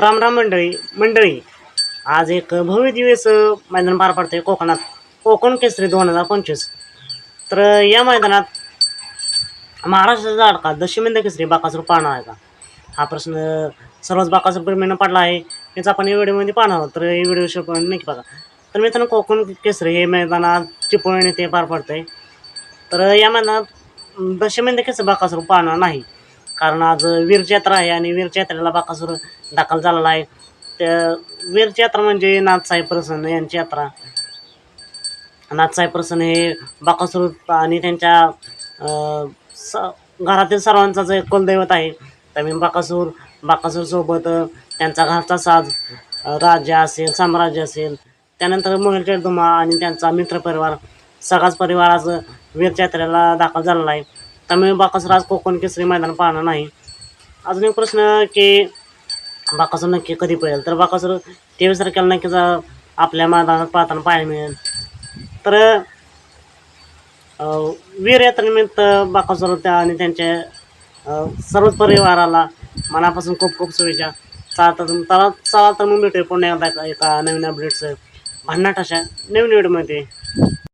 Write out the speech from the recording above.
राम राम मंडळी मंडळी. आज एक भव्य दिवस मैदान पार पडते कोकणात. कोकण केसरी दोन हजार पंचवीस. तर या मैदानात महाराष्ट्राचा अडका दशमिंद केसरी बाकासूर पाहणार आहे का? हा प्रश्न सर्वच बाकासूर प्रेमीनं पडला आहे. हेच आपण या व्हिडिओमध्ये पाहणार आहोत. तर हे व्हिडिओ शेवट नक्की बघा. तर मित्रांनो कोकण केसरी हे मैदानात चिपळूण ते पार पडते तर या मैदानात दशमिंद केसरी बाकासूर पाहणार नाही. कारण आज वीरची आहे आणि वीरच्या बाकासूर दाखल झालेला आहे. त्या वीरची म्हणजे नाथसाहेब प्रसन्न यांची यात्रा. नाथसाहेब प्रसन्न हे बाकासूर आणि त्यांच्या स घरातील सर्वांचाच एक कुलदैवत आहे. त्यामुळे बाकासूर बाकासूरसोबत त्यांचा घरचा साज राज्य असेल साम्राज्य असेल त्यानंतर मोहिलच्या धुमा आणि त्यांचा मित्रपरिवार सगळाच परिवार आज वीरच्या दाखल झालेला आहे. त्यामुळे बाकासूर आज कोकण केसरी मैदान पाहणार नाही. अजून एक प्रश्न की बाकासर नक्की कधी पळेल? तर बाकासर तेवीस तारखेला नक्कीच जर आपल्या मैदानात पाहताना पाहायला मिळेल. तर वीर यात्रेनिमित्त बाकासर त्या आणि त्यांच्या सर्व सर्वच परिवाराला मनापासून खूप खूप शुभेच्छा. चालता चला चला तर मग भेटूया पुन्हा एकदा एका- एका नवीन अपडेट्स भन्नाट अशा नवीन व्हिडिओमध्ये